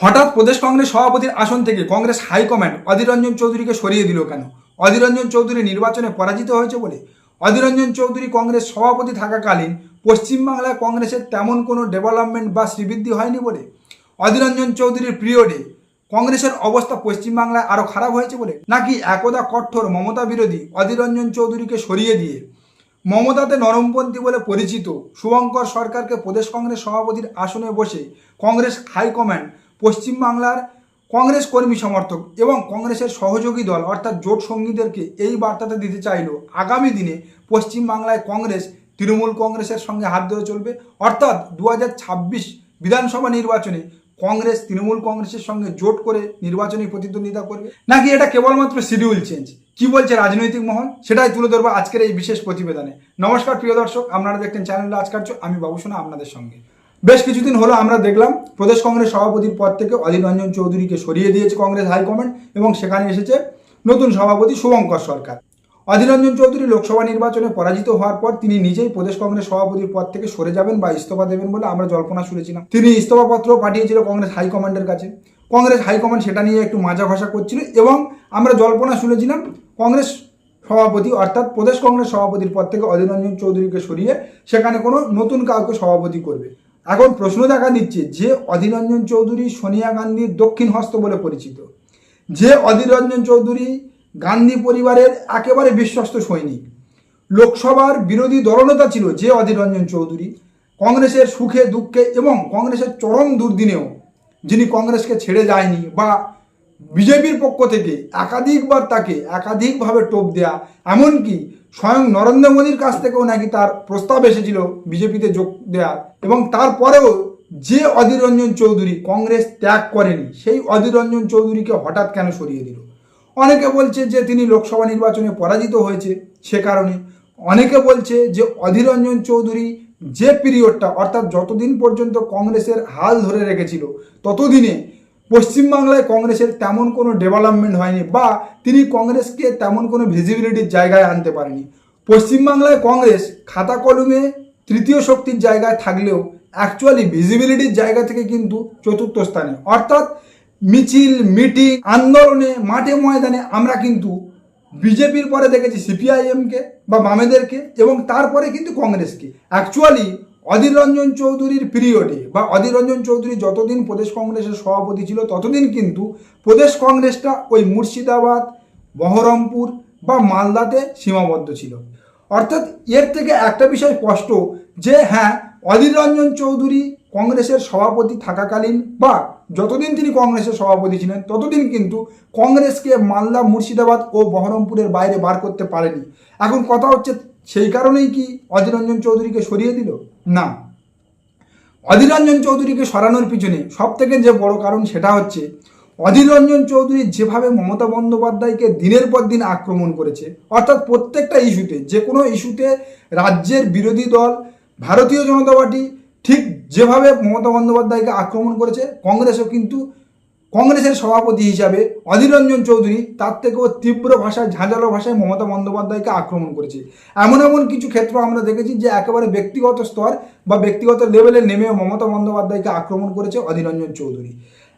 হঠাৎ প্রদেশ কংগ্রেস সভাপতির আসন থেকে কংগ্রেস হাইকমান্ড অধীর রঞ্জন চৌধুরীকে সরিয়ে দিল কেন? অধীর রঞ্জন চৌধুরী নির্বাচনে পরাজিত হয়েছে বলে? অধীর রঞ্জন চৌধুরী কংগ্রেস সভাপতি থাকাকালীন পশ্চিমবাংলায় কংগ্রেসের তেমন কোনো ডেভেলপমেন্ট বা শ্রীবৃদ্ধি হয়নি বলে? অধীর রঞ্জন চৌধুরীর পিরিয়ডে কংগ্রেসের অবস্থা পশ্চিমবাংলায় আরও খারাপ হয়েছে বলে? নাকি একদা কঠোর মমতা বিরোধী অধীর রঞ্জন চৌধুরীকে সরিয়ে দিয়ে মমতাতে নরমপন্থী বলে পরিচিত শুভঙ্কর সরকারকে প্রদেশ কংগ্রেস সভাপতির আসনে বসে কংগ্রেস হাইকমান্ড পশ্চিমবাংলার কংগ্রেস কর্মী সমর্থক এবং কংগ্রেসের সহযোগী দল, অর্থাৎ জোট সঙ্গীদেরকে এই বার্তাতে দিতে চাইল, আগামী দিনে পশ্চিমবাংলায় কংগ্রেস তৃণমূল কংগ্রেসের সঙ্গে হাত ধরে চলবে। অর্থাৎ দু হাজার ছাব্বিশ বিধানসভা নির্বাচনে কংগ্রেস তৃণমূল কংগ্রেসের সঙ্গে জোট করে নির্বাচনী প্রতিদ্বন্দ্বিতা করবে। নাকি এটা কেবলমাত্র শিডিউল চেঞ্জ কি বলছে রাজনৈতিক মহল? সেটাই তুলে ধরবো আজকের এই বিশেষ প্রতিবেদনে। নমস্কার, প্রিয় দর্শক, আপনারা দেখছেন চ্যানেল আজকার্য আমি বাবুসোনা আপনাদের সঙ্গে। বেশ কিছুদিন হলো আমরা দেখলাম, প্রদেশ কংগ্রেস সভাপতির পদ থেকে অধীর রঞ্জন চৌধুরীকে সরিয়ে দিয়েছে কংগ্রেস হাইকমান্ড এবং সেখানে এসেছে নতুন সভাপতি শুভঙ্কর সরকার। অধীর রঞ্জন চৌধুরী লোকসভা নির্বাচনে পরাজিত হওয়ার পর তিনি নিজেই প্রদেশ কংগ্রেস সভাপতির পদ থেকে সরে যাবেন বা ইস্তফা দেবেন বলে আমরা জল্পনা শুনেছিলাম। তিনি ইস্তফাপত্র পাঠিয়েছিল কংগ্রেস হাইকমান্ডের কাছে। কংগ্রেস হাইকমান্ড সেটা নিয়ে একটু মাজা ঘষা করছিল এবং আমরা জল্পনা শুনেছিলাম, কংগ্রেস সভাপতি অর্থাৎ প্রদেশ কংগ্রেস সভাপতির পদ থেকে অধীর রঞ্জন চৌধুরীকে সরিয়ে সেখানে কোনো নতুন কাউকে সভাপতি করবে। এখন প্রশ্ন দেখা দিচ্ছে যে অধীর রঞ্জন চৌধুরী সোনিয়া গান্ধীর দক্ষিণ হস্ত বলে পরিচিত। যে অধীর রঞ্জন চৌধুরী গান্ধী পরিবারের একেবারে বিশ্বস্ত সৈনিক। লোকসভার বিরোধী দলনেতা ছিল যে অধীর রঞ্জন চৌধুরী। কংগ্রেসের সুখে, দুঃখে এবং কংগ্রেসের চরম দুর্দিনেও যিনি কংগ্রেসকে ছেড়ে যায়নি বা বিজেপির পক্ষ থেকে একাধিকবার তাকে একাধিকভাবে টোপ দেয়া, এমনকি স্বয়ং নরেন্দ্র মোদীর কাছ থেকেও নাকি তার প্রস্তাব এসেছিল বিজেপিতে যোগ দেওয়ার এবং তারপরেও যে অধীর রঞ্জন চৌধুরী কংগ্রেস ত্যাগ করেনি, সেই অধীর রঞ্জন চৌধুরীকে হঠাৎ কেন সরিয়ে দিল? অনেকে বলছে যে তিনি লোকসভা নির্বাচনে পরাজিত হয়েছে সে কারণে। অনেকে বলছে যে অধীর রঞ্জন চৌধুরী যে পিরিয়ডটা, অর্থাৎ যতদিন পর্যন্ত কংগ্রেসের হাল ধরে রেখেছিল, ততদিনে পশ্চিমবাংলায় কংগ্রেসের তেমন কোনো ডেভেলপমেন্ট হয়নি বা তিনি কংগ্রেসকে তেমন কোনো ভিজিবিলিটির জায়গায় আনতে পারেনি। পশ্চিমবাংলায় কংগ্রেস খাতা কলমে তৃতীয় শক্তির জায়গায় থাকলেও অ্যাকচুয়ালি ভিজিবিলিটির জায়গা থেকে কিন্তু চতুর্থ স্থানে। অর্থাৎ মিছিল মিটিং আন্দোলনে, মাঠে ময়দানে আমরা কিন্তু বিজেপির পরে দেখেছি সিপিআইএমকে বা বামেদেরকে এবং তারপরে কিন্তু কংগ্রেসকে। অ্যাকচুয়ালি অধীর রঞ্জন চৌধুরীর পিরিয়ডে বা অধীর রঞ্জন চৌধুরী যতদিন প্রদেশ কংগ্রেসের সভাপতি ছিল, ততদিন কিন্তু প্রদেশ কংগ্রেসটা ওই মুর্শিদাবাদ, বহরমপুর বা মালদাতে সীমাবদ্ধ ছিল। অর্থাৎ এর থেকে একটা বিষয় স্পষ্ট যে হ্যাঁ অধীর রঞ্জন চৌধুরী কংগ্রেসের সভাপতি থাকাকালীন বা যতদিন তিনি কংগ্রেসের সভাপতি ছিলেন, ততদিন কিন্তু কংগ্রেসকে মালদা, মুর্শিদাবাদ ও বহরমপুরের বাইরে বার করতে পারেনি। এখন কথা হচ্ছে সেই কারণেই কি অধীর রঞ্জন চৌধুরীকে সরিয়ে দিল? না। অধীর রঞ্জন চৌধুরীকে সরানোর পিছনে সব থেকে যে বড় কারণ সেটা হচ্ছে, অধীর রঞ্জন চৌধুরী যেভাবে মমতা বন্দ্যোপাধ্যায়কে দিনের পর দিন আক্রমণ করেছে, অর্থাৎ প্রত্যেকটা ইস্যুতে, যে কোনো ইস্যুতে রাজ্যের বিরোধী দল, ভারতীয় জনতা পার্টি ঠিক যেভাবে মমতা বন্দ্যোপাধ্যায়কে আক্রমণ করেছে, কংগ্রেসও কিন্তু কংগ্রেসের সভাপতি হিসাবে অধীর রঞ্জন চৌধুরী তার থেকেও তীব্র ভাষায়, ঝাঁঝালো ভাষায় মমতা বন্দ্যোপাধ্যায়কে আক্রমণ করেছে। এমন এমন কিছু ক্ষেত্র আমরা দেখেছি যে একেবারে ব্যক্তিগত স্তর বা ব্যক্তিগত লেভেলে নেমে মমতা বন্দ্যোপাধ্যায়কে আক্রমণ করেছে অধীর রঞ্জন চৌধুরী।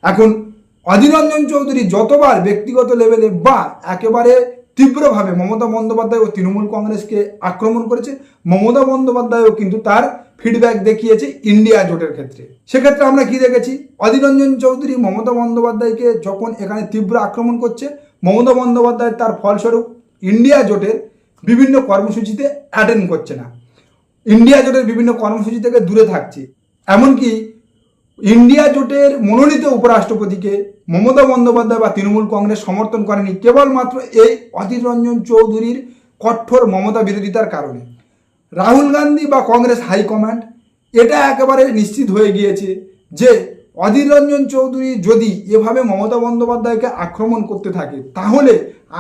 এখন অধীর রঞ্জন চৌধুরী যতবার ব্যক্তিগত লেভেলে বা একেবারে তীব্রভাবে মমতা বন্দ্যোপাধ্যায় ও তৃণমূল কংগ্রেসকে আক্রমণ করেছে। মমতা বন্দ্যোপাধ্যায়ও কিন্তু তার ফিডব্যাক দেখিয়েছে ইন্ডিয়া জোটের ক্ষেত্রে। সেক্ষেত্রে আমরা কি দেখেছি? অধীর রঞ্জন চৌধুরী মমতা বন্দ্যোপাধ্যায়কে যখন এখানে তীব্র আক্রমণ করছে, মমতা বন্দ্যোপাধ্যায় তার ফলস্বরূপ ইন্ডিয়া জোটের বিভিন্ন কর্মসূচিতে অ্যাটেন্ড করছে না। ইন্ডিয়া জোটের বিভিন্ন কর্মসূচি থেকে দূরে থাকছে। এমনকি ইন্ডিয়া জোটের মনোনীত উপরাষ্ট্রপতিকে মমতা বন্দ্যোপাধ্যায় বা তৃণমূল কংগ্রেস সমর্থন করেনি কেবলমাত্র এই অধীর রঞ্জন চৌধুরীর কঠোর মমতা বিরোধিতার কারণে। রাহুল গান্ধী বা কংগ্রেস হাইকমান্ড এটা একেবারে নিশ্চিত হয়ে গিয়েছে যে অধীর রঞ্জন চৌধুরী যদি এভাবে মমতা বন্দ্যোপাধ্যায়কে আক্রমণ করতে থাকে, তাহলে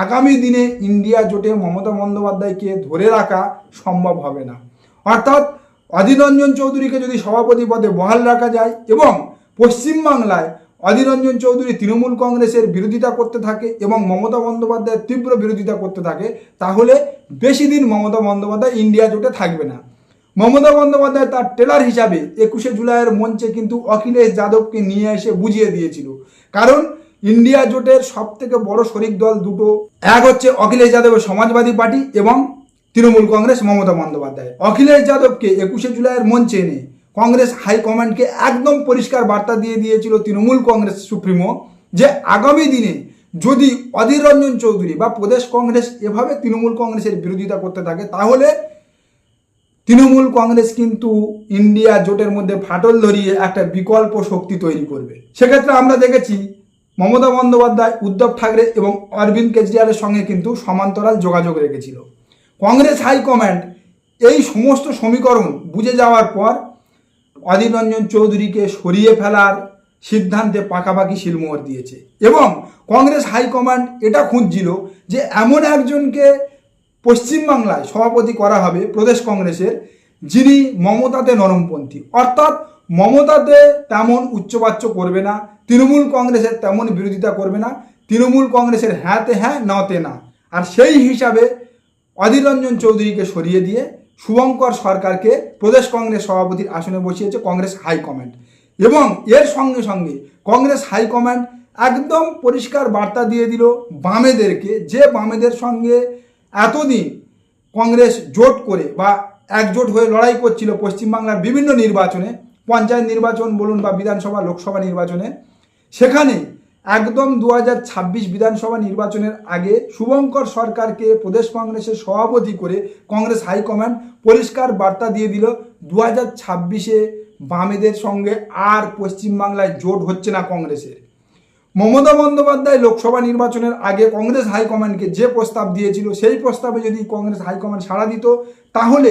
আগামী দিনে ইন্ডিয়া জোটে মমতা বন্দ্যোপাধ্যায়কে ধরে রাখা সম্ভব হবে না। অর্থাৎ অধীর রঞ্জন চৌধুরীকে যদি সভাপতি পদে বহাল রাখা যায় এবং পশ্চিমবাংলায় অধীর রঞ্জন চৌধুরী তৃণমূল কংগ্রেসের বিরোধিতা করতে থাকে এবং মমতা বন্দ্যোপাধ্যায়ের তীব্র বিরোধিতা করতে থাকে, তাহলে বেশি দিন মমতা বন্দ্যোপাধ্যায় ইন্ডিয়া জোটে থাকবে না। মমতা বন্দ্যোপাধ্যায় তার টেলার হিসাবে একুশে জুলাইয়ের মঞ্চে কিন্তু অখিলেশ যাদবকে নিয়ে এসে বুঝিয়ে দিয়েছিল। কারণ ইন্ডিয়া জোটের সব থেকে বড় শরিক দল দুটো, এক হচ্ছে অখিলেশ যাদবের সমাজবাদী পার্টি এবং তৃণমূল কংগ্রেস মমতা বন্দ্যোপাধ্যায়। অখিলেশ যাদবকে একুশে জুলাইয়ের মঞ্চে এনে কংগ্রেস হাইকমান্ডকে একদম পরিষ্কার বার্তা দিয়ে দিয়েছিল তৃণমূল কংগ্রেস সুপ্রিমো যে আগামী দিনে যদি অধীর রঞ্জন চৌধুরী বা প্রদেশ কংগ্রেস এভাবে তৃণমূল কংগ্রেসের বিরোধিতা করতে থাকে, তাহলে তৃণমূল কংগ্রেস কিন্তু ইন্ডিয়া জোটের মধ্যে ফাটল ধরিয়ে একটা বিকল্প শক্তি তৈরি করবে। সেক্ষেত্রে আমরা দেখেছি মমতা বন্দ্যোপাধ্যায়, উদ্ধব ঠাকরে এবং অরবিন্দ কেজরিওয়ালের সঙ্গে কিন্তু সমান্তরাল যোগাযোগ রেখেছিল। কংগ্রেস হাইকমান্ড এই সমস্ত সমীকরণ বুঝে যাওয়ার পর অধীর রঞ্জন চৌধুরীকে সরিয়ে ফেলার সিদ্ধান্তে পাকাপাকি শিলমোহর দিয়েছে। এবং কংগ্রেস হাইকমান্ড এটা খুঁজছিল যে এমন একজনকে পশ্চিমবাংলায় সভাপতি করা হবে প্রদেশ কংগ্রেসের, যিনি মমতাতে নরমপন্থী। অর্থাৎ মমতাতে তেমন উচ্চবাচ্য করবে না, তৃণমূল কংগ্রেসের তেমন বিরোধিতা করবে না, তৃণমূল কংগ্রেসের হ্যাঁতে হ্যাঁ নতে না। আর সেই হিসাবে অধীর রঞ্জন চৌধুরীকে সরিয়ে দিয়ে শুভঙ্কর সরকারকে প্রদেশ কংগ্রেস সভাপতির আসনে বসিয়েছে কংগ্রেস হাইকমান্ড এবং এর সঙ্গে সঙ্গে কংগ্রেস হাইকমান্ড একদম পরিষ্কার বার্তা দিয়ে দিল বামেদেরকে যে বামেদের সঙ্গে এতদিন কংগ্রেস জোট করে বা একজোট হয়ে লড়াই করছিল পশ্চিমবাংলার বিভিন্ন নির্বাচনে, পঞ্চায়েত নির্বাচন বলুন বা বিধানসভা, লোকসভা নির্বাচনে, সেখানে একদম দু বিধানসভা নির্বাচনের আগে শুভঙ্কর সরকারকে প্রদেশ কংগ্রেসের সভাপতি করে কংগ্রেস হাইকমান্ড পরিষ্কার বার্তা দিয়ে দিল দু হাজার ছাব্বিশে বামেদের সঙ্গে আর পশ্চিমবাংলায় জোট হচ্ছে না কংগ্রেসের। মমতা বন্দ্যোপাধ্যায় লোকসভা নির্বাচনের আগে কংগ্রেস হাইকমান্ডকে যে প্রস্তাব দিয়েছিল, সেই প্রস্তাবে যদি কংগ্রেস হাইকমান্ড সাড়া দিত, তাহলে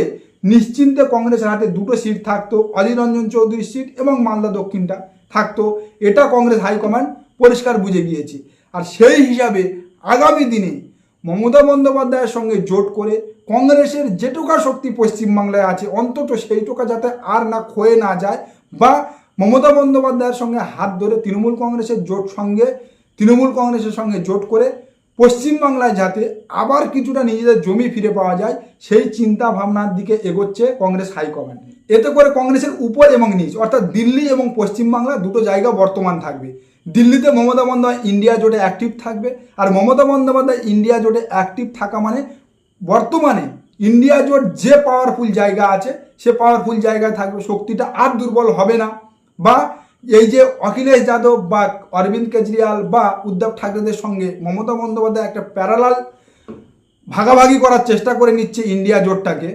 নিশ্চিন্তে কংগ্রেসের হাতে দুটো সিট থাকতো, অধীর রঞ্জন চৌধুরীর সিট এবং মালদা দক্ষিণটা থাকতো। এটা কংগ্রেস হাইকমান্ড পরিষ্কার বুঝে গিয়েছে। আর সেই হিসাবে আগামী দিনে মমতা বন্দ্যোপাধ্যায়ের সঙ্গে জোট করে কংগ্রেসের যেটুকা শক্তি পশ্চিমবাংলায় আছে, অন্তত সেইটুকা যাতে আর না ক্ষয়ে না যায় বা মমতা বন্দ্যোপাধ্যায়ের সঙ্গে হাত ধরে তৃণমূল কংগ্রেসের জোট সঙ্গে, তৃণমূল কংগ্রেসের সঙ্গে জোট করে পশ্চিমবাংলায় যাতে আবার কিছুটা নিজেদের জমি ফিরে পাওয়া যায়, সেই চিন্তা ভাবনার দিকে এগোচ্ছে কংগ্রেস হাইকমান্ড। এতে করে কংগ্রেসের উপর এবং নিচ, অর্থাৎ দিল্লি এবং পশ্চিমবাংলা দুটো জায়গা বর্তমান থাকবে। দিল্লিতে মমতা বন্দ্যোপাধ্যায় ইন্ডিয়া জোটে অ্যাক্টিভ থাকবে। আর মমতা বন্দ্যোপাধ্যায় ইন্ডিয়া জোটে অ্যাক্টিভ থাকা মানে বর্তমানে ইন্ডিয়া জোট যে পাওয়ারফুল জায়গা আছে, সে পাওয়ারফুল জায়গায় থাকবে, শক্তিটা আর দুর্বল হবে না। বা এই যে অখিলেশ যাদব বা অরবিন্দ কেজরিওয়াল বা উদ্ধব ঠাকরেদের সঙ্গে মমতা বন্দ্যোপাধ্যায় একটা প্যারালাল ভাগাভাগি করার চেষ্টা করে নিচ্ছে ইন্ডিয়া জোটটাকে,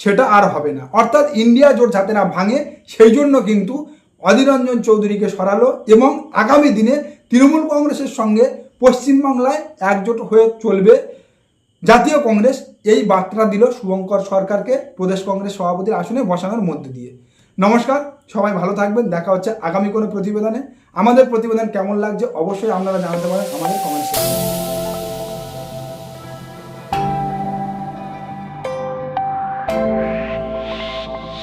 সেটা আর হবে না। অর্থাৎ ইন্ডিয়া জোট যাতে না ভাঙে, সেই জন্য কিন্তু অধীর রঞ্জন চৌধুরীকে সরালো এবং আগামী দিনে তৃণমূল কংগ্রেসের সঙ্গে পশ্চিমবাংলায় একজোট হয়ে চলবে। জাতীয় কংগ্রেস এই বার্তা দিল শুভঙ্কর সরকারকে প্রদেশ কংগ্রেস সভাপতির আসনে বসানোর মধ্যে দিয়ে। নমস্কার, সবাই ভালো থাকবেন, দেখা হচ্ছে আগামী কোনো প্রতিবেদনে। আমাদের প্রতিবেদন কেমন লাগছে অবশ্যই আপনারা জানাতে পারেন আমাদের কমেন্ট সেকশনে